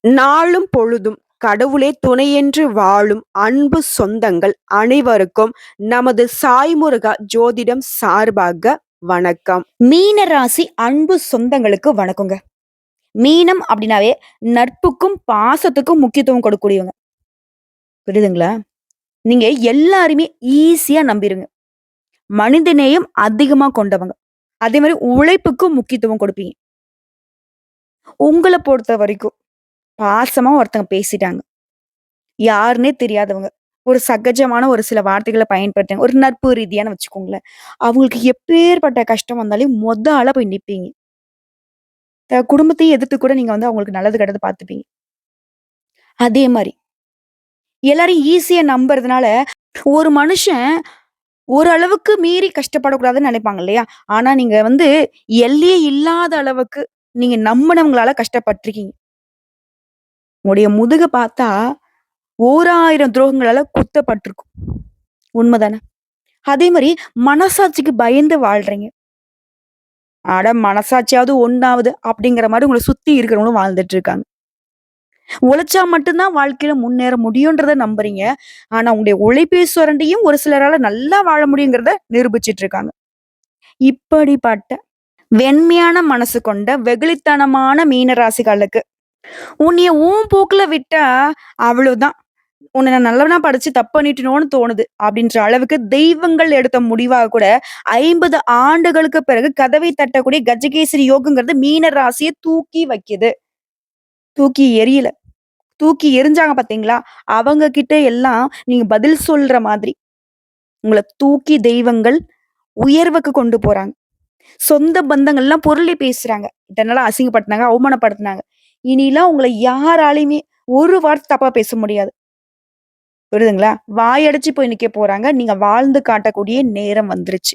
நாளும் பொழுதும் கடவுளே துணையென்று வாழும் அன்பு சொந்தங்கள் அனைவருக்கும் நமது சாய்முருகா ஜோதிடம் சார்பாக வணக்கம். மீன ராசி அன்பு சொந்தங்களுக்கு வணக்கங்க. மீனம் அப்படின்னாவே நட்புக்கும் பாசத்துக்கும் முக்கியத்துவம் கொடுக்கக்கூடியவங்க. புரியுதுங்களா? நீங்க எல்லாருமே ஈஸியா நம்பிருங்க. மனிதநேயம் அதிகமா கொண்டவங்க. அதே மாதிரி உழைப்புக்கும் முக்கியத்துவம் கொடுப்பீங்க. உங்களை பொறுத்த வரைக்கும் பாசமா ஒருத்தங்க பேசிட்டாங்க. யாருன்னே தெரியாதவங்க. ஒரு சகஜமான ஒரு சில வார்த்தைகளை பயன்படுத்துங்க. ஒரு நட்பு ரீதியான வச்சுக்கோங்களேன். அவங்களுக்கு எப்பேற்பட்ட கஷ்டம் வந்தாலும் மொத ஆளா போய் நிற்பீங்க த- குடும்பத்தையும் எதிர்த்து கூட நீங்க வந்து அவங்களுக்கு நல்லது கெட்டது பார்த்துப்பீங்க. அதே மாதிரி. எல்லாரும் ஈஸியா நம்புறதுனால ஒரு மனுஷன் ஓரளவுக்கு மீறி கஷ்டப்படக்கூடாதுன்னு நினைப்பாங்க இல்லையா? ஆனா நீங்க வந்து எல்லையே இல்லாத அளவுக்கு நீங்க நம்பினவங்களால கஷ்டப்பட்டிருக்கீங்க. உங்களுடைய முதுக பார்த்தா ஓராயிரம் துரோகங்களால குத்தப்பட்டிருக்கும். உண்மைதானே? அதே மாதிரி மனசாட்சிக்கு பயந்து வாழ்றீங்க. ஆட மனசாட்சியாவது ஒன்றாவது அப்படிங்கிற மாதிரி உங்களை சுத்தி இருக்கிறவங்களும் வாழ்ந்துட்டு இருக்காங்க. உழைச்சா மட்டும்தான் வாழ்க்கையில முன்னேற முடியுன்றத நம்புறீங்க. ஆனா உங்களுடைய உழைப்பை சுரண்டியும் ஒரு சிலரால நல்லா வாழ முடியுங்கிறத நிரூபிச்சிட்டு இருக்காங்க. இப்படிப்பட்ட வெண்மையான மனசு கொண்ட வெகுளித்தனமான மீனராசிகளுக்கு உன்னைய ஊன் போக்குல விட்டா அவ்வளவுதான். உன்னை நான் நல்லவனா படிச்சு தப்பு பண்ணிட்டனோன்னு தோணுது. அப்படின்ற அளவுக்கு தெய்வங்கள் எடுத்த முடிவாக கூட ஐம்பது ஆண்டுகளுக்கு பிறகு கதவை தட்டக்கூடிய கஜகேசரி யோகங்கிறது மீன ராசியை தூக்கி வைக்குது. தூக்கி எரியல தூக்கி எரிஞ்சாங்க பாத்தீங்களா? அவங்க கிட்ட எல்லாம் நீங்க பதில் சொல்ற மாதிரி உங்களை தூக்கி தெய்வங்கள் உயர்வுக்கு கொண்டு போறாங்க. சொந்த பந்தங்கள்லாம் பொருளை பேசுறாங்க. இதனால அசிங்கப்படுத்தினாங்க அவமானப்படுத்தினாங்க. இனிலாம் உங்களை யாராலையுமே ஒரு வார்த்தை தப்பா பேச முடியாது. புரியுதுங்களா? வாயடைச்சு போய் நிக்க போறாங்க. நீங்க வாழ்ந்து காட்டக்கூடிய நேரம் வந்துருச்சு.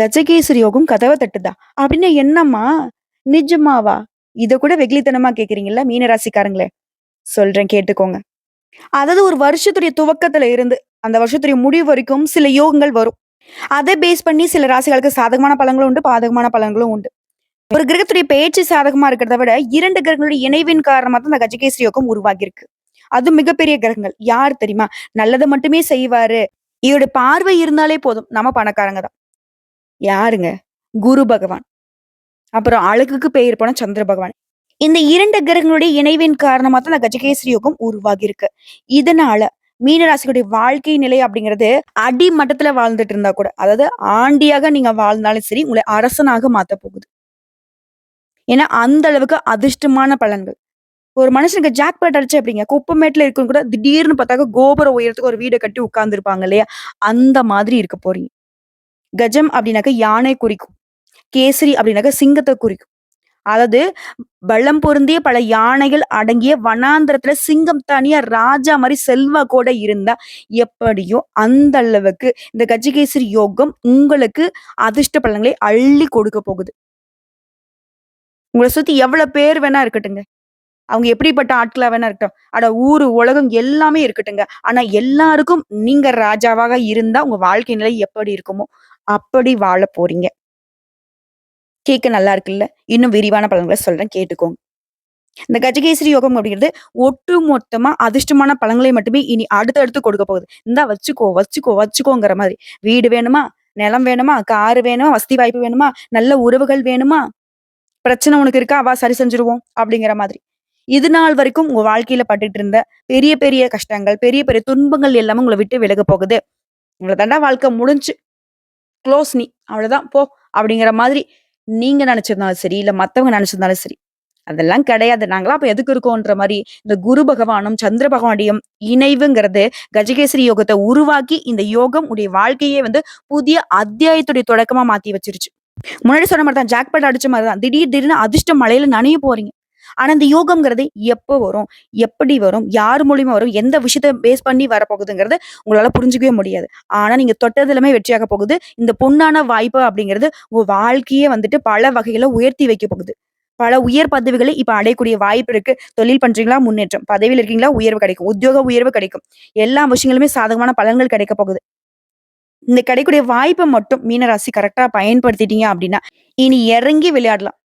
கஜகேசரி யோகம் கதவை தட்டுதா? அப்படின்னு என்னம்மா? நிஜமாவா? இத கூட வெகுளித்தனமா கேக்குறீங்களா மீனராசிக்காரங்களே. சொல்றேன் கேட்டுக்கோங்க. அதாவது ஒரு வருஷத்துடைய துவக்கத்துல இருந்து அந்த வருஷத்துடைய முடிவு வரைக்கும் சில யோகங்கள் வரும். அதை பேஸ் பண்ணி சில ராசிகளுக்கு சாதகமான பழங்களும் உண்டு பாதகமான பலன்களும் உண்டு. ஒரு கிரகத்துடைய பேச்சு சாதகமா இருக்கிறத விட இரண்டு கிரகங்களுடைய இணைவின் காரணமா தான் இந்த கஜகேசரி யோகம் உருவாகி இருக்கு அது மிகப்பெரிய கிரகங்கள். யார் தெரியுமா? நல்லதை மட்டுமே செய்வாரு. இவருடைய பார்வை இருந்தாலே போதும். நம்ம பணக்காரங்க தான். யாருங்க? குரு பகவான். அப்புறம் அழகுக்கு பெயர் போன சந்திர பகவான். இந்த இரண்டு கிரகங்களுடைய இணைவின் காரணமா தான் இந்த கஜகேசரி யோகம் உருவாகி இருக்கு இதனால மீனராசிகளுடைய வாழ்க்கை நிலை அப்படிங்கிறது அடிமட்டத்துல வாழ்ந்துட்டு இருந்தா கூட அதாவது ஆண்டியாக நீங்க வாழ்ந்தாலும் சரி உங்களை அரசனாக மாத்த போகுது. ஏன்னா அந்த அளவுக்கு அதிர்ஷ்டமான பலன்கள். ஒரு மனுஷனுக்கு ஜாக்பாட் அடிச்சு அப்படிங்க குப்பமேட்டில் இருக்கும் கூட திடீர்னு பார்த்தாக்க கோபுர உயரத்துக்கு ஒரு வீடை கட்டி உட்கார்ந்துருப்பாங்க இல்லையா? அந்த மாதிரி இருக்க போறீங்க. கஜம் அப்படின்னாக்க யானை குறிக்கும். கேசரி அப்படின்னாக்க சிங்கத்தை குறிக்கும். அதாவது பள்ளம் பொருந்திய பல யானைகள் அடங்கிய வனாந்திரத்துல சிங்கம் தனியா ராஜா மாதிரி செல்வா கூட இருந்தா எப்படியோ அந்த அளவுக்கு இந்த கஜகேசரி யோகம் உங்களுக்கு அதிர்ஷ்ட பலன்களை அள்ளி கொடுக்க போகுது. உங்களை சுத்தி எவ்வளவு பேர் வேணா இருக்கட்டுங்க அவங்க எப்படிப்பட்ட ஆட்களா வேணா இருக்கட்டும். அட ஊரு உலகம் எல்லாமே இருக்கட்டுங்க ஆனா எல்லாருக்கும் நீங்க ராஜாவாக இருந்தா உங்க வாழ்க்கை நிலை எப்படி இருக்குமோ அப்படி வாழ போறீங்க. கேட்க நல்லா இருக்குல்ல? இன்னும் விரிவான பலன்களை சொல்றேன் கேட்டுக்கோங்க. இந்த கஜகேசரி யோகம் அப்படிங்கிறது ஒட்டு மொத்தமா அதிர்ஷ்டமான பழங்களை மட்டுமே இனி அடுத்தடுத்து கொடுக்க போகுது. இந்தா வச்சுக்கோ வச்சுக்கோ வச்சுக்கோங்கிற மாதிரி. வீடு வேணுமா? நிலம் வேணுமா? காரு வேணுமா? வசதி வாய்ப்பு வேணுமா? நல்ல உறவுகள் வேணுமா? பிரச்சனை உனக்கு இருக்கா? அவா சரி செஞ்சிருவோம் அப்படிங்கிற மாதிரி. இது நாள் வரைக்கும் உங்க வாழ்க்கையில பட்டுட்டு இருந்த பெரிய பெரிய கஷ்டங்கள் பெரிய பெரிய துன்பங்கள் எல்லாமே உங்களை விட்டு விலக போகுது. உங்களை தாண்டா வாழ்க்கை முடிஞ்சு க்ளோஸ் நீ அவ்வளவுதான் போ அப்படிங்கிற மாதிரி நீங்க நினைச்சிருந்தாலும் சரி இல்ல மத்தவங்க நினைச்சிருந்தாலும் சரி அதெல்லாம் கிடையாது. நாங்களா அப்ப எதுக்கு இருக்கோன்ற மாதிரி இந்த குரு பகவானும் சந்திர பகவானுடையும் இணைவுங்கிறது கஜகேசரி யோகத்தை உருவாக்கி இந்த யோகம் உடைய வாழ்க்கையே வந்து புதிய அத்தியாயத்துடைய தொடக்கமா மாத்தி வச்சிருச்சு. முன்னாடி சொன்ன மாதிரி தான் ஜாக்பேட் அடிச்ச மாதிரி தான் திடீர் திடீர்னு அதிர்ஷ்ட மலையில நனைய போறீங்க. ஆனா இந்த யோகம்ங்கிறது எப்போ வரும்? எப்படி வரும்? யார் மூலியமா வரும்? எந்த விஷயத்த பேஸ் பண்ணி வரப்போகுதுங்கிறது உங்களால புரிஞ்சுக்கவே முடியாது. ஆனா நீங்க தொட்டது வெற்றியாக போகுது. இந்த பொண்ணான வாய்ப்பு அப்படிங்கிறது உங்க வாழ்க்கையே வந்துட்டு பல வகையில உயர்த்தி வைக்க போகுது. பல உயர் பதவிகளை இப்ப அடையக்கூடிய வாய்ப்பு இருக்கு. தொழில் பண்றீங்களா? முன்னேற்றம். பதவியில் இருக்கீங்களா? உயர்வு கிடைக்கும். உத்தியோக உயர்வு கிடைக்கும். எல்லா விஷயங்களுமே சாதகமான பலன்கள் கிடைக்க போகுது. இந்த கிடைக்கக்கூடிய வாய்ப்பை மட்டும் மீனராசி கரெக்டா பயன்படுத்திட்டீங்க அப்படின்னா இனி இறங்கி விளையாடலாம்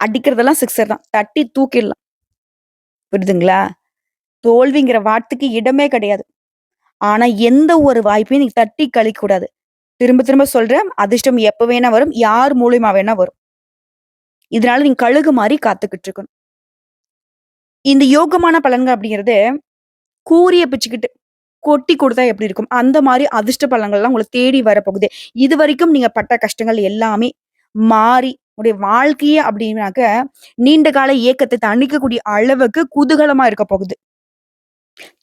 அடிக்கிறதெல்லாம் சிக்ஸர் தான் தட்டி தூக்கிடலாம் புரியுதுங்களா? தோல்விங்கிற வார்த்தைக்கு இடமே கிடையாது. ஆனா, எந்த ஒரு வாய்ப்பையும் நீங்க தட்டி கழிக்கக்கூடாது. திரும்ப திரும்ப சொல்றேன். அதிர்ஷ்டம் எப்ப வேணா வரும். யார் மூலியமா வேணா வரும். இதனால நீங்க கழுகு மாதிரி காத்துக்கிட்டு இருக்கணும். இந்த யோகமான பலன்கள் அப்படிங்கிறது, கூரிய பிச்சுக்கிட்டு கொட்டி கொடுத்தா எப்படி இருக்கும்? அந்த மாதிரி அதிர்ஷ்ட பலன்கள்லாம் உங்களை தேடி வரப்போகுது. இது வரைக்கும் நீங்க பட்ட கஷ்டங்கள் எல்லாமே மாறி, உடைய வாழ்க்கையே அப்படின்னாக்க, நீண்ட கால இயக்கத்தை தணிக்கக்கூடிய அளவுக்கு குதூகலமா இருக்க போகுது.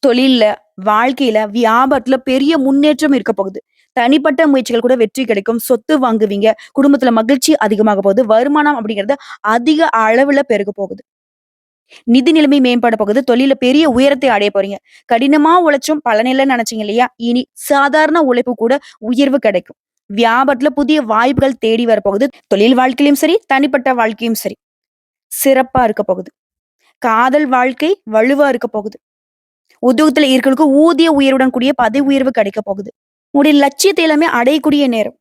தொழில்ல, வாழ்க்கையில, வியாபாரத்துல பெரிய முன்னேற்றம் இருக்க போகுது. தனிப்பட்ட முயற்சிகள் கூட வெற்றி கிடைக்கும். சொத்து வாங்குவீங்க. குடும்பத்துல மகிழ்ச்சி அதிகமாக போகுது. வருமானம் அப்படிங்கிறது அதிக அளவுல பெருக போகுது. நிதி நிலைமை மேம்பட போகுது. தொழில பெரிய உயரத்தை அடைய போறீங்க. கடினமா உழைச்சும் பலன் நினைச்சீங்க இல்லையா? இனி சாதாரண உழைப்பு கூட உயர்வு கிடைக்கும். வியாபாரத்துல புதிய வாய்ப்புகள் தேடி வரப்போகுது. தொழில் வாழ்க்கையிலும் சரி, தனிப்பட்ட வாழ்க்கையும் சரி. சிறப்பா இருக்க போகுது. காதல் வாழ்க்கை வலுவா இருக்க போகுது. உத்தியோகத்துல இருக்கிறவங்களுக்கு ஊதிய உயர்வுடன் கூடிய பதவி உயர்வு கிடைக்க போகுது. உங்களுடைய லட்சியத்தை எல்லாமே அடையக்கூடிய நேரம்.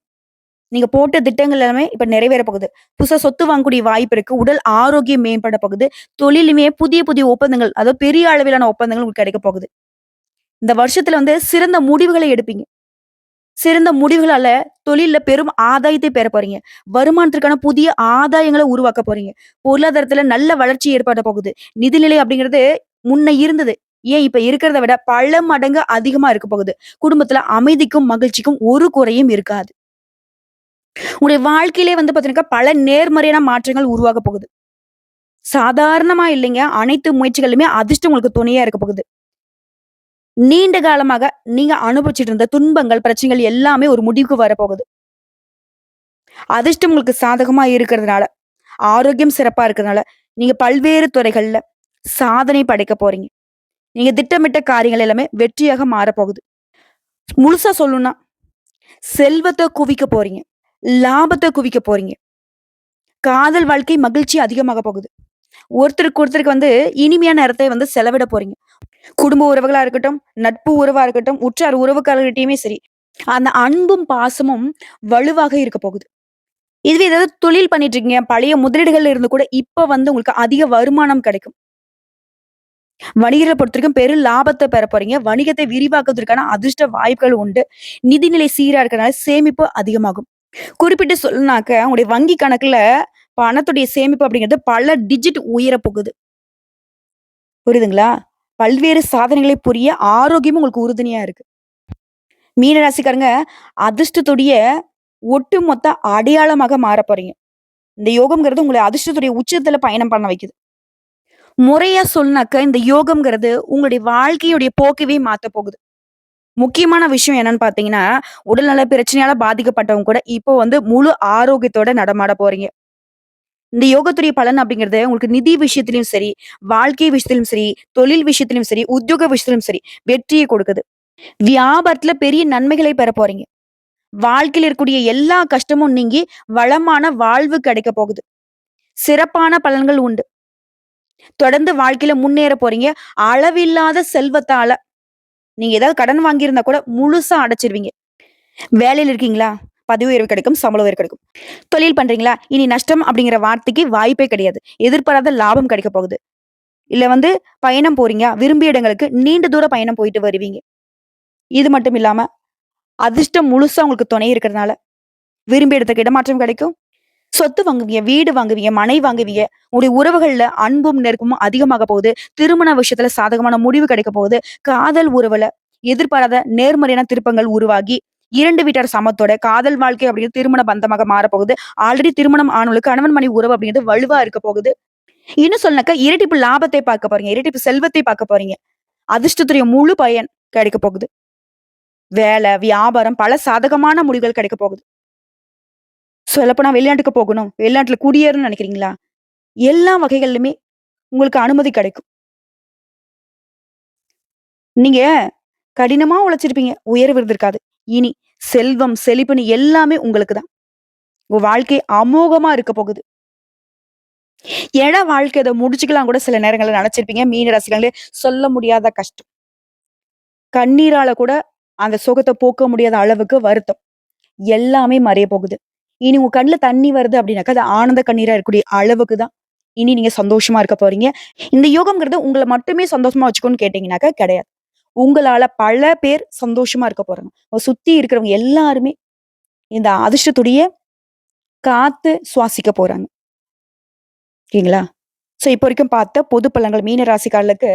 நீங்க போட்ட திட்டங்கள் எல்லாமே இப்ப நிறைவேற போகுது. புதுசா சொத்து வாங்கக்கூடிய வாய்ப்பு இருக்கு. உடல் ஆரோக்கியம் மேம்பட போகுது. தொழிலுமே புதிய புதிய ஒப்பந்தங்கள், அதாவது பெரிய அளவிலான ஒப்பந்தங்கள் உங்களுக்கு கிடைக்க போகுது. இந்த வருஷத்துல வந்து சிறந்த முடிவுகளை எடுப்பீங்க. சிறந்த முடிவுகளால தொழில பெரும் ஆதாயத்தை பெற போறீங்க. வருமானத்திற்கான புதிய ஆதாயங்களை உருவாக்க போறீங்க. பொருளாதாரத்துல நல்ல வளர்ச்சி ஏற்பட போகுது. நிதிநிலை அப்படிங்கிறது முன்ன இருந்தது. ஏன் இப்ப இருக்கிறத விட பல மடங்கு அதிகமா இருக்க போகுது. குடும்பத்துல அமைதிக்கும், மகிழ்ச்சிக்கும் ஒரு குறையும் இருக்காது. உங்களுடைய வாழ்க்கையிலே வந்து பார்த்தீங்கன்னாக்கா, பல நேர்மறையான மாற்றங்கள் உருவாக போகுது. சாதாரணமா இல்லைங்க. அனைத்து முயற்சிகளுமே அதிர்ஷ்டம் உங்களுக்கு துணையா இருக்க போகுது. நீண்ட காலமாக நீங்க அனுபவிச்சுட்டு இருந்த துன்பங்கள், பிரச்சனைகள் எல்லாமே ஒரு முடிவுக்கு வரப்போகுது. அதிர்ஷ்டம் உங்களுக்கு சாதகமா இருக்கிறதுனால, ஆரோக்கியம் சிறப்பா இருக்கிறதுனால, நீங்க பல்வேறு துறைகள்ல சாதனை படைக்க போறீங்க. நீங்க திட்டமிட்ட காரியங்கள் எல்லாமே வெற்றியாக மாறப்போகுது. முழுசா சொல்லணும்னா, செல்வத்தை குவிக்க போறீங்க. லாபத்தை குவிக்க போறீங்க. காதல் வாழ்க்கை மகிழ்ச்சி அதிகமாக போகுது. ஒருத்தருக்கு ஒருத்தருக்கு வந்து இனிமையான நேரத்தை வந்து செலவிட போறீங்க. குடும்ப உறவுகளா இருக்கட்டும், நட்பு உறவா இருக்கட்டும், உற்றார் உறவுக்காரர்கிட்டயுமே சரி. அந்த அன்பும், பாசமும் வலுவாக இருக்க போகுது. இதுவே ஏதாவது தொழில் பண்ணிட்டு இருக்கீங்க, பழைய முதலீடுகள்ல இருந்து கூட இப்ப வந்து உங்களுக்கு அதிக வருமானம் கிடைக்கும். வணிகரை பொறுத்த வரைக்கும் பெரும் லாபத்தை பெற போறீங்க. வணிகத்தை விரிவாக்குவதற்கான அதிர்ஷ்ட வாய்ப்புகள் உண்டு. நிதிநிலை சீரா இருக்கிறனால சேமிப்பு அதிகமாகும். குறிப்பிட்டு சொல்லினாக்க உங்களுடைய வங்கி கணக்குல பணத்துடைய சேமிப்பு அப்படிங்கிறது பல டிஜிட் உயர போகுது. புரியுதுங்களா? பல்வேறு சாதனைகளை புரிய ஆரோக்கியமும் உங்களுக்கு உறுதுணையா இருக்கு. மீன ராசிக்காரங்க அதிர்ஷ்டத்துடைய ஒட்டுமொத்த அடையாளமாக மாறப் போறீங்க. இந்த யோகம்ங்கிறது உங்களை அதிர்ஷ்டத்துடைய உச்சத்துல பயணம் பண்ண வைக்குது. முறையா சொன்னாக்க இந்த யோகம்ங்கிறது உங்களுடைய வாழ்க்கையுடைய போக்கவே மாத்த போகுது. முக்கியமான விஷயம் என்னன்னு பார்த்தீங்கன்னா, உடல்நல பிரச்சனையால பாதிக்கப்பட்டவங்க கூட இப்போ வந்து முழு ஆரோக்கியத்தோட நடமாட போறீங்க. இந்த யோகத்துடைய பலன் அப்படிங்கிறது உங்களுக்கு நிதி விஷயத்திலும் சரி, வாழ்க்கை விஷயத்திலும் சரி, தொழில் விஷயத்திலும் சரி, உத்தியோக விஷயத்திலும் சரி, வெற்றியை கொடுக்குது. வியாபாரத்துல பெரிய நன்மைகளை பெற போறீங்க. வாழ்க்கையில் இருக்கக்கூடிய எல்லா கஷ்டமும் நீங்கி வளமான வாழ்வு கிடைக்க போகுது. சிறப்பான பலன்கள் உண்டு. தொடர்ந்து வாழ்க்கையில முன்னேறப் போறீங்க. அளவில்லாத செல்வத்தால நீங்க ஏதாவது கடன் வாங்கியிருந்தா கூட முழுசா அடைச்சிருவீங்க. வேலையில இருக்கீங்களா? பதவி உயர்வு கிடைக்கும். சம்பள உயர்வு கிடைக்கும். தொழில் பண்றீங்களா? இனி நஷ்டம் அப்படிங்கிற வார்த்தைக்கு வாய்ப்பே கிடையாது. எதிர்பாராத லாபம் கிடைக்கப் போகுது. இல்ல வந்து பயணம் போறீங்க. விரும்பிய இடங்களுக்கு நீண்ட தூர பயணம் போயிட்டு வருவீங்க. இது மட்டும் இல்லாம, அதிர்ஷ்டம் முழுசா உங்களுக்கு துணை இருக்கிறதுனால, விரும்பிய இடத்துக்கு இடமாற்றம் கிடைக்கும். சொத்து வாங்குவீங்க, வீடு வாங்குவீங்க, மனை வாங்குவீங்க. உங்களுடைய உறவுகள்ல அன்பும், நெருக்கமும் அதிகமாக போகுது. திருமண விஷயத்துல சாதகமான முடிவு கிடைக்க போகுது. காதல் உறவுல எதிர்பாராத நேர்மறையான திருப்பங்கள் உருவாகி, இரண்டு வீட்டார் சமத்தோட காதல் வாழ்க்கை அப்படிங்கிறது திருமண பந்தமாக மாறப்போகுது. ஆல்ரெடி திருமணம் ஆனவங்களுக்கு கணவன் மணி உறவு அப்படிங்கிறது வலுவா இருக்க போகுது. இன்னும் சொல்லனாக்கா, இரட்டிப்பு லாபத்தை பார்க்க போறீங்க. இரட்டிப்பு செல்வத்தை பார்க்க போறீங்க. அதிர்ஷ்டத்துடைய முழு பயன் கிடைக்கப் போகுது. வேலை, வியாபாரம் பல சாதகமான முடிவுகள் கிடைக்கப் போகுது. சொல்லப்போனா வெளிநாட்டுக்கு போகணும், வெளிநாட்டுல குடியேறணும்னு நினைக்கிறீங்களா? எல்லா வகைகள்லுமே உங்களுக்கு அனுமதி கிடைக்கும். நீங்க கடினமா உழைச்சிருப்பீங்க. உயர்வு இருந்திருக்காது. இனி செல்வம், செழிப்புன்னு எல்லாமே உங்களுக்கு தான். உங்க வாழ்க்கை அமோகமா இருக்க போகுது. ஏன்னா வாழ்க்கை இத முடிச்சுக்கலாம் கூட சில நேரங்களில் நினைச்சிருப்பீங்க. மீன ரசிகர்களே சொல்ல முடியாத கஷ்டம். கண்ணீரால கூட அந்த சுகத்தை போக்க முடியாத அளவுக்கு வருத்தம். எல்லாமே மறைய போகுது. இனி உங்க கண்ணுல தண்ணி வருது அப்படின்னாக்கா, அது ஆனந்த கண்ணீரா இருக்கக்கூடிய அளவுக்கு தான் இனி நீங்க சந்தோஷமா இருக்க போறீங்க. இந்த யோகம்ங்கிறது உங்களை மட்டுமே சந்தோஷமா வச்சுக்கோன்னு கேட்டீங்கன்னாக்கா கிடையாது. உங்களால பல பேர் சந்தோஷமா இருக்க போறாங்க. சுத்தி இருக்கிறவங்க எல்லாருமே இந்த அதிர்ஷ்டத்துடைய காத்து சுவாசிக்க போறாங்க. ஓகேங்களா? ஸோ இப்போ வரைக்கும் பார்த்த பொது பலன்கள் மீன ராசிக்காரர்களுக்கு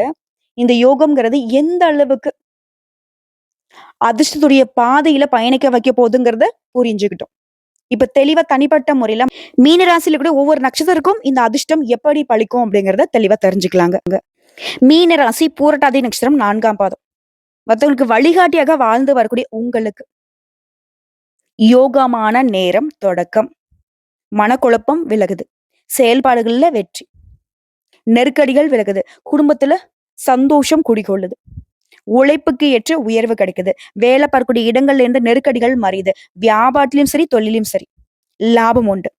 இந்த யோகம்ங்கிறது எந்த அளவுக்கு அதிர்ஷ்டத்துடைய பாதையில பயணிக்க வைக்க போகுதுங்கிறத புரிஞ்சுக்கிட்டோம். இப்ப தெளிவா தனிப்பட்ட முறையில மீன ராசியில கூட ஒவ்வொரு நட்சத்திரக்கும் இந்த அதிர்ஷ்டம் எப்படி பழிக்கும் அப்படிங்கறத தெளிவா தெரிஞ்சுக்கலாங்க. மீன ராசி பூரட்டாதி நட்சத்திரம் நான்காம் பாதம். மத்தவங்களுக்கு வழிகாட்டியாக வாழ்ந்து வரக்கூடிய உங்களுக்கு யோகமான நேரம் தொடக்கம். மனக்குழப்பம் விலகுது. செயல்பாடுகள்ல வெற்றி. நெருக்கடிகள் விலகுது. குடும்பத்துல சந்தோஷம் குடிகொள்ளுது. உழைப்புக்கு ஏற்ற உயர்வு கிடைக்குது. வேலை பார்க்கக்கூடிய இடங்கள்ல இருந்து நெருக்கடிகள் மறையுது. வியாபாரத்திலயும் சரி, தொழிலும் சரி லாபம் உண்டு.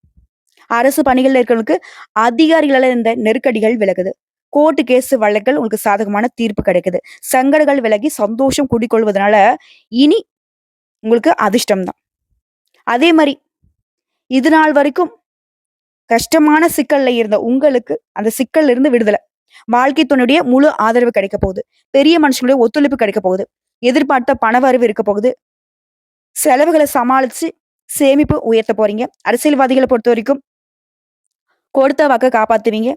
அரசு பணிகள் இருக்கிறவங்களுக்கு அதிகாரிகளால இருந்த நெருக்கடிகள் விலகுது. கோர்ட்டு கேஸ் வழக்குகள் உங்களுக்கு சாதகமான தீர்ப்பு கிடைக்குது. சங்கடங்கள் விலகி சந்தோஷம் குடிக்கொள்வதனால இனி உங்களுக்கு அதிர்ஷ்டம் தான். அதே மாதிரி இது நாள் வரைக்கும் கஷ்டமான சிக்கல்ல இருந்த உங்களுக்கு அந்த சிக்கல்ல இருந்து விடுதலை. வாழ்க்கை துணையுடைய முழு ஆதரவு கிடைக்க போகுது. பெரிய மனுஷங்களுடைய ஒத்துழைப்பு கிடைக்க போகுது. எதிர்பார்த்த பணவரவு இருக்க போகுது. செலவுகளை சமாளிச்சு சேமிப்பு உயர்த்த போறீங்க. பொறுத்த வரைக்கும் கொடுத்த வாக்க காப்பாத்துவீங்க.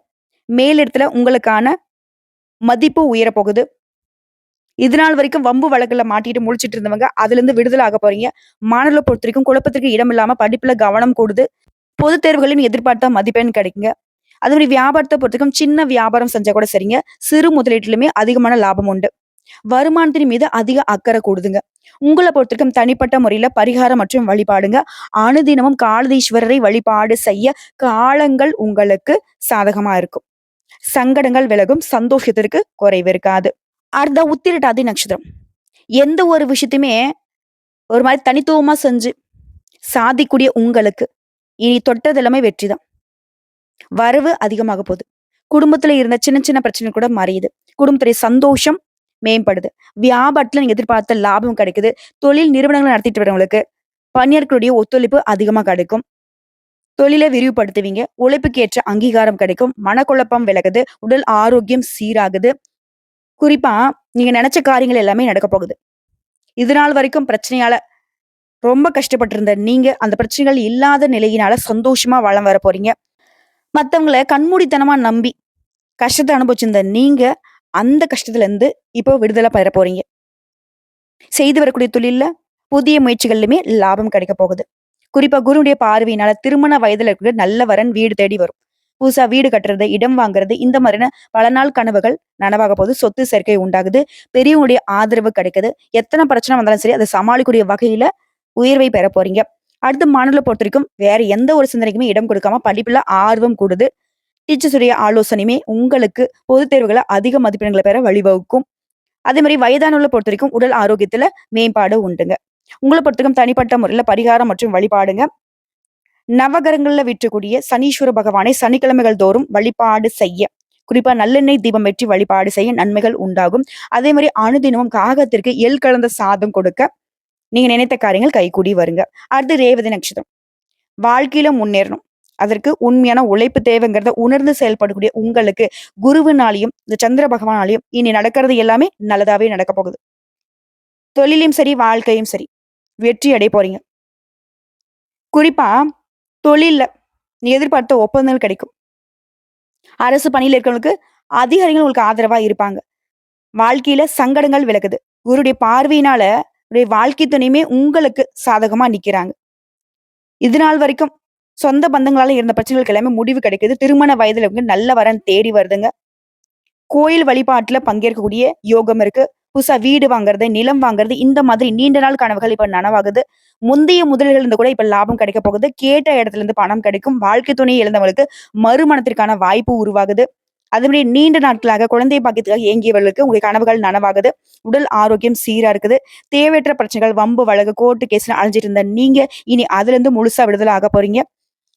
மேலிடத்துல உங்களுக்கான மதிப்பு உயரப் போகுது. இது நாள் வரைக்கும் வம்பு வழக்குல மாட்டிட்டு முழிச்சிட்டு இருந்தவங்க அதிலிருந்து விடுதலை ஆக போறீங்க. மாணவர்களை பொறுத்த வரைக்கும் குழப்பத்திற்கு இடம் இல்லாம படிப்புல கவனம் கூடுது. பொதுத் தேர்வுகளின் எதிர்பார்த்த மதிப்பெண் கிடைக்குங்க. அது மாதிரி வியாபாரத்தை பொறுத்தவரைக்கும் சின்ன வியாபாரம் செஞ்சா கூட சரிங்க. சிறு முதலீட்டிலுமே அதிகமான லாபம் உண்டு. வருமானத்தின் மீது அதிக அக்கறை கூடுதுங்க. உங்கள பொறுத்தவரைக்கும் தனிப்பட்ட முறையில பரிகாரம் மற்றும் வழிபாடுங்க. அனுதினமும் காலதீஸ்வரரை வழிபாடு செய்ய காலங்கள் உங்களுக்கு சாதகமா இருக்கும். சங்கடங்கள் விலகும். சந்தோஷத்திற்கு குறைவு இருக்காது. அடுத்த உத்திரட்டாதி நட்சத்திரம். எந்த ஒரு விஷயத்தையுமே ஒரு மாதிரி தனித்துவமா செஞ்சு சாதிக்கூடிய உங்களுக்கு இனி தொட்டது எல்லாமே வெற்றிதான். வரவு அதிகமாக போகுது. குடும்பத்துல இருந்த சின்ன சின்ன பிரச்சனை கூட மறையுது. குடும்பத்துடைய சந்தோஷம் மேம்படுது. வியாபாரத்துல நீங்க எதிர்பார்த்த லாபம் கிடைக்குது. தொழில் நிறுவனங்கள் நடத்திட்டு வரவங்களுக்கு பணியாளர்களுடைய ஒத்துழைப்பு அதிகமா கிடைக்கும். தொழிலை விரிவுபடுத்துவீங்க. உழைப்புக்கு ஏற்ற அங்கீகாரம் கிடைக்கும். மனக்குழப்பம் விலகுது. உடல் ஆரோக்கியம் சீராகுது. குறிப்பா நீங்க நினைச்ச காரியங்கள் எல்லாமே நடக்க போகுது. இது நாள் வரைக்கும் பிரச்சனையால ரொம்ப கஷ்டப்பட்டிருந்த நீங்க அந்த பிரச்சனைகள் இல்லாத நிலையினால சந்தோஷமா வளம் வர போறீங்க. மற்றவங்கள கண்மூடித்தனமாக நம்பி கஷ்டத்தை அனுபவிச்சிருந்த நீங்கள் அந்த கஷ்டத்துலேருந்து இப்போ விடுதலை பெற போகிறீங்க செய்து வரக்கூடிய தொழிலில் புதிய முயற்சிகள்லையுமே லாபம் கிடைக்க போகுது. குறிப்பாக குருவுடைய பார்வையினால திருமண வயதில் இருக்கிற நல்ல வரன் வீடு தேடி வரும். புதுசாக வீடு கட்டுறது, இடம் வாங்குறது இந்த மாதிரியான பல நாள் கனவுகள் நனவாக போகுது. சொத்து சேர்க்கை உண்டாகுது. பெரியவங்களுடைய ஆதரவு கிடைக்குது. எத்தனை பிரச்சனை வந்தாலும் சரி அதை சமாளிக்கக்கூடிய வகையில உயர்வை பெற போறீங்க. அடுத்து பொறுத்த வரைக்கும் வேற எந்த ஒரு சிந்தனைக்குமே இடம் கொடுக்காம படிப்புல ஆர்வம் கூடுது. டீச்சர்ஸுடைய ஆலோசனையுமே உங்களுக்கு பொது தேர்வுகளை அதிக மதிப்பெண்களை பெற வழிவகுக்கும். அதே மாதிரி வயதானவர்களை பொறுத்த வரைக்கும் உடல் ஆரோக்கியத்துல மேம்பாடு உண்டுங்க. உங்களை பொறுத்தவரைக்கும் தனிப்பட்ட முறையில பரிகாரம் மற்றும் வழிபாடுங்க. நவகரங்களில் விற்றக்கூடிய சனீஸ்வர பகவானை சனிக்கிழமைகள் தோறும் வழிபாடு செய்ய குறிப்பா நல்லெண்ணெய் தீபம் வெற்றி வழிபாடு செய்ய நன்மைகள் உண்டாகும். அதே மாதிரி அனுதினமும் காகத்திற்கு எள் கலந்த சாதம் கொடுக்க நீங்க நினைத்த காரியங்கள் கைகூடி வருங்க. அடுத்து ரேவதி நட்சத்திரம். வாழ்க்கையில முன்னேறணும். அதற்கு உண்மையான உழைப்பு தேவைங்கிறத உணர்ந்து செயல்படக்கூடிய உங்களுக்கு குருவினாலையும் இந்த சந்திர பகவானாலையும் இனி நடக்கிறது எல்லாமே நல்லதாவே நடக்க போகுது. தொழிலையும் சரி, வாழ்க்கையும் சரி வெற்றி அடைய போறீங்க. குறிப்பா தொழில்ல நீ எதிர்பார்த்த ஒப்பந்தங்கள் கிடைக்கும். அரசு பணியில் இருக்கிறவங்களுக்கு அதிகாரிகள் உங்களுக்கு ஆதரவா இருப்பாங்க. வாழ்க்கையில சங்கடங்கள் விலகுது. குருடைய பார்வையினால உடைய வாழ்க்கை துணையுமே உங்களுக்கு சாதகமா நிக்கிறாங்க. இது நாள் வரைக்கும் சொந்த பந்தங்களால இருந்த பிரச்சனைகளுக்கு எல்லாமே முடிவு கிடைக்குது. திருமண வயதுல இவங்க நல்ல வரன் தேடி வருதுங்க. கோயில் வழிபாட்டுல பங்கேற்கக்கூடிய யோகம் இருக்கு. புதுசா வீடு வாங்குறது, நிலம் வாங்குறது இந்த மாதிரி நீண்ட நாள் கனவுகள் இப்ப நனவாகுது. முந்தைய முதலீடுகள் இருந்து கூட இப்ப லாபம் கிடைக்க போகுது. கேட்ட இடத்துல இருந்து பணம் கிடைக்கும். வாழ்க்கை துணையை இழந்தவங்களுக்கு மறுமணத்திற்கான வாய்ப்பு உருவாகுது. அதுபடி நீண்ட நாட்களாக குழந்தை பாக்கியத்துக்காக ஏங்கியவர்களுக்கு உங்களுடைய கனவுகள் நனவாகுது. உடல் ஆரோக்கியம் சீரா இருக்குது. தேவையற்ற பிரச்சனைகள், வம்பு வழக்கு, கோர்ட்டு கேஸ்ல அழிஞ்சிட்டு இருந்த நீங்க இனி அதிலிருந்து முழுசா விடுதலை ஆக போறீங்க.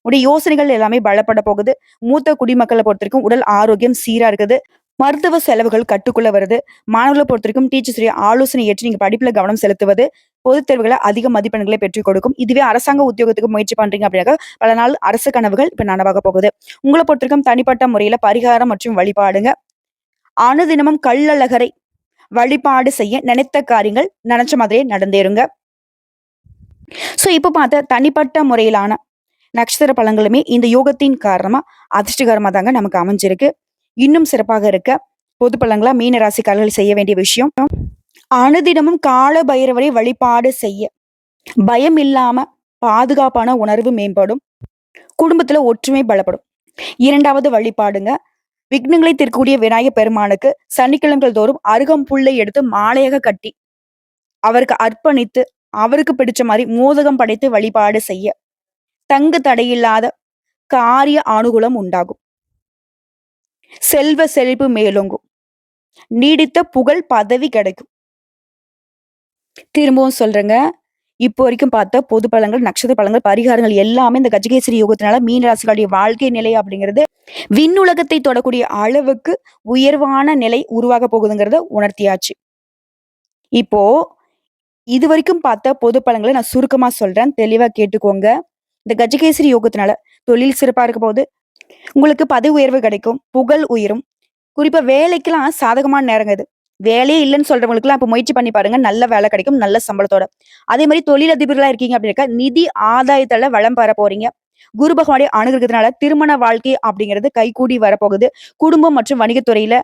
உடைய யோசனைகள் எல்லாமே பலப்பட போகுது. மூத்த குடிமக்கள பொறுத்தவரைக்கும் உடல் ஆரோக்கியம் சீரா இருக்குது. மருத்துவ செலவுகள் கட்டுக்குள்ள வருது. மாணவர்கள பொறுத்தவரைக்கும் டீச்சர்ஸ் ஆலோசனை ஏற்று நீங்க படிப்புல கவனம் செலுத்துவது, பொதுத் தேர்வுகளை அதிக மதிப்பெண்களை பெற்றுக் கொடுக்கும். இதுவே அரசாங்க உத்தியோகத்துக்கு முயற்சி பண்றீங்க அப்படின்னாக்க பல நாள் அரசு கனவுகள் இப்ப நனவாக போகுது. உங்களை பொறுத்திருக்கும் தனிப்பட்ட முறையில பரிகாரம் மற்றும் வழிபாடுங்க. அனுதினமும் கள்ளழகரை வழிபாடு செய்ய நினைத்த காரியங்கள் நினைச்ச மாதிரியே நடந்தேறுங்க. சோ இப்ப பார்த்த தனிப்பட்ட முறையிலான நட்சத்திர பலன்களுமே இந்த யோகத்தின் காரணமா அதிர்ஷ்டகரமா தாங்க நமக்கு அமைஞ்சிருக்கு. இன்னும் சிறப்பாக இருக்க பொது பலன்களா மீன ராசிக்காரர்கள் செய்ய வேண்டிய விஷயம் அனுதினமும் கால பைரவரை வழிபாடு செய்ய. பயம் இல்லாம பாதுகாப்பான உணர்வு மேம்படும். குடும்பத்துல ஒற்றுமை பலப்படும். இரண்டாவது வழிபாடுங்க. விக்னங்களை தீர்க்கக்கூடிய விநாயகர் பெருமானுக்கு சனிக்கிழமைகள் தோறும் அருகம்புல்லை எடுத்து மாலையாக கட்டி அவருக்கு அர்ப்பணித்து அவருக்கு பிடிச்ச மாதிரி மோதகம் படைத்து வழிபாடு செய்ய. தங்கு தடையில்லாத காரிய அனுகூலம் உண்டாகும். செல்வ செழிப்பு மேலோங்கும். நீடித்த புகழ் பதவி கிடைக்கும். திரும்பவும் சொல்றேங்க. இப்போ வரைக்கும் பார்த்த பொது பழங்கள் நட்சத்திர பழங்கள் பரிகாரங்கள் எல்லாமே இந்த கஜகேசரி யோகத்தினால மீன ராசிகளுடைய வாழ்க்கை நிலை அப்படிங்கிறது விண்ணுலகத்தை தொடக்கூடிய அளவுக்கு உயர்வான நிலை உருவாக போகுதுங்கிறத உணர்த்தியாச்சு. இப்போ இது வரைக்கும் பார்த்த பொது பழங்களை நான் சுருக்கமா சொல்றேன். தெளிவா கேட்டுக்கோங்க. இந்த கஜகேசரி யோகத்தினால தொழில் சிறப்பா இருக்க போது உங்களுக்கு பதவி உயர்வு கிடைக்கும் புகழ் உயரும். குறிப்பா வேலைக்கெல்லாம் சாதகமான நேரங்க இது. வேலையே இல்லைன்னு சொல்றவங்களுக்குலாம் இப்போ முயற்சி பண்ணி பாருங்க. நல்ல வேலை கிடைக்கும் நல்ல சம்பளத்தோட. அதே மாதிரி தொழில் அதிபர்களா இருக்கீங்க அப்படின்னாக்கா நிதி ஆதாயத்தால வளம் பெற போறீங்க. குரு பகவானுடைய அணுகிறதுனால திருமண வாழ்க்கை அப்படிங்கிறது கைகூடி வரப்போகுது. குடும்பம் மற்றும் வணிகத்துறையில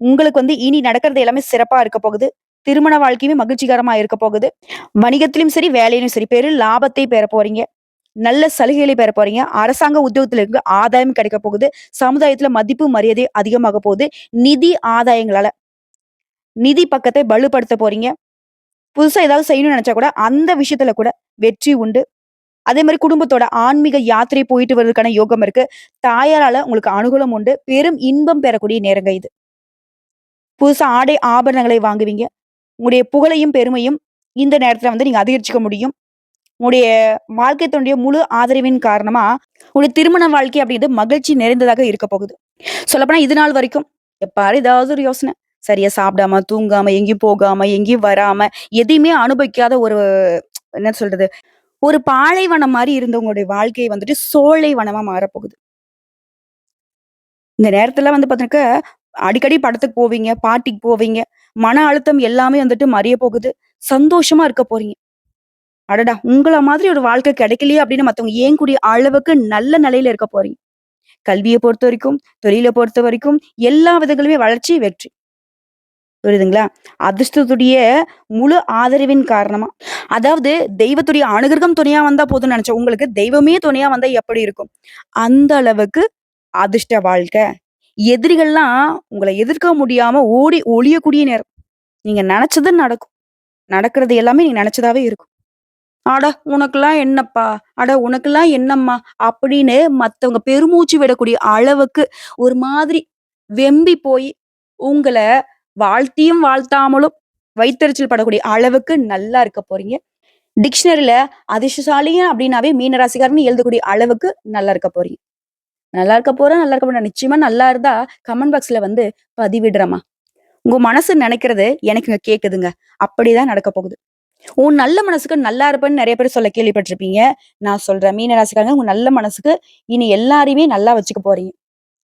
உங்களுக்கு வந்து இனி நடக்கிறது எல்லாமே சிறப்பா இருக்க போகுது. திருமண வாழ்க்கையுமே மகிழ்ச்சிகரமா இருக்க போகுது. வணிகத்திலும் சரி வேலையிலும் சரி பெரு லாபத்தை பெற போறீங்க. நல்ல சலுகைகளை பெற போறீங்க. அரசாங்க உத்தியோகத்துல இருந்து ஆதாயம் கிடைக்க போகுது. சமுதாயத்துல மதிப்பு மரியாதை அதிகமாக போகுது. நிதி ஆதாயங்களால நிதி பக்கத்தை வலுப்படுத்த போறீங்க. புதுசா ஏதாவது செய்யணும்னு நினைச்சா கூட அந்த விஷயத்துல கூட வெற்றி உண்டு. அதே மாதிரி குடும்பத்தோட ஆன்மீக யாத்திரை போயிட்டு வர்றதுக்கான யோகம் இருக்கு. தாயாரால உங்களுக்கு அனுகூலம் உண்டு. பெரும் இன்பம் பெறக்கூடிய நேரங்க இது. புதுசா ஆடை ஆபரணங்களை வாங்குவீங்க. உங்களுடைய புகழையும் பெருமையும் இந்த நேரத்துல வந்து நீங்க அதிகரிச்சுக்க முடியும். உங்களுடைய வாழ்க்கை தன்னுடைய முழு ஆதரவின் காரணமா உங்களுடைய திருமண வாழ்க்கை அப்படின்றது மகிழ்ச்சி நிறைந்ததாக இருக்க போகுது. சொல்லப்போனா இது நாள் வரைக்கும். எப்பாரு ஏதாவது ஒரு யோசனை. சரியா சாப்பிடாம தூங்காம எங்கேயும் போகாம எங்கேயும் வராம எதையுமே அனுபவிக்காத ஒரு என்ன சொல்றது ஒரு பாலைவனம் மாதிரி இருந்தவங்களுடைய வாழ்க்கையை வந்துட்டு சோலை வனமா மாறப்போகுது. இந்த நேரத்துல வந்து பாத்தீங்கன்னா அடிக்கடி படத்துக்கு போவீங்க பாட்டிக்கு போவீங்க மன அழுத்தம் எல்லாமே வந்துட்டு மறைய போகுது. சந்தோஷமா இருக்க போறீங்க. அடடா உங்கள மாதிரி ஒரு வாழ்க்கை கிடைக்கலையே அப்படின்னு மத்தவங்க ஏன் கூடிய அளவுக்கு நல்ல நிலையில இருக்க போறீங்க. கல்வியை பொறுத்த வரைக்கும் தொழிலை பொறுத்த வரைக்கும் எல்லா விதங்களுமே வளர்ச்சி வெற்றி. புரியுதுங்களா? அதிர்ஷ்டத்துடைய முழு ஆதரவின் காரணமா? அதாவது தெய்வத்துடைய அனுகிரகம் துணையா வந்தா போதும்னு நினைச்சேன் உங்களுக்கு தெய்வமே துணையா வந்தா எப்படி இருக்கும்? அந்த அளவுக்கு அதிர்ஷ்ட வாழ்க்கை. எதிரிகள்லாம் உங்களை எதிர்க்க முடியாம ஓடி ஒளியக்கூடிய நேரம். நீங்க நினைச்சது நடக்கும். நடக்கிறது எல்லாமே நீங்க நினைச்சதாவே இருக்கும். அட உனக்கெல்லாம் என்னப்பா? அட உனக்கெல்லாம் என்னம்மா? அப்படின்னு மத்தவங்க பெருமூச்சு விடக்கூடிய அளவுக்கு ஒரு மாதிரி வெம்பி போய் உங்களை வாழ்த்தியும் வாழ்த்தாமலும் வைத்தறிச்சல் படக்கூடிய அளவுக்கு நல்லா இருக்க போறீங்க. டிக்ஷனரியில அதிர்ஷ்டசாலிங்க அப்படின்னாவே மீனராசிக்காரன் எழுதக்கூடிய அளவுக்கு நல்லா இருக்க போறீங்க. நல்லா இருக்க போறேன் நல்லா இருக்க போறேன் நிச்சயமா நல்லா இருந்தா கமெண்ட் பாக்ஸ்ல வந்து பதிவிடுறமா உங்க மனசு நினைக்கிறது எனக்குங்க கேக்குதுங்க. அப்படிதான் நடக்க போகுது. உன் நல்ல மனசுக்கு நல்லா இருப்பேன்னு நிறைய பேர் சொல்ல கேள்விப்பட்டிருப்பீங்க. நான் சொல்றேன் மீனராசிக்காரங்க உங்க நல்ல மனசுக்கு இனி எல்லாரையுமே நல்லா வச்சுக்க போறீங்க.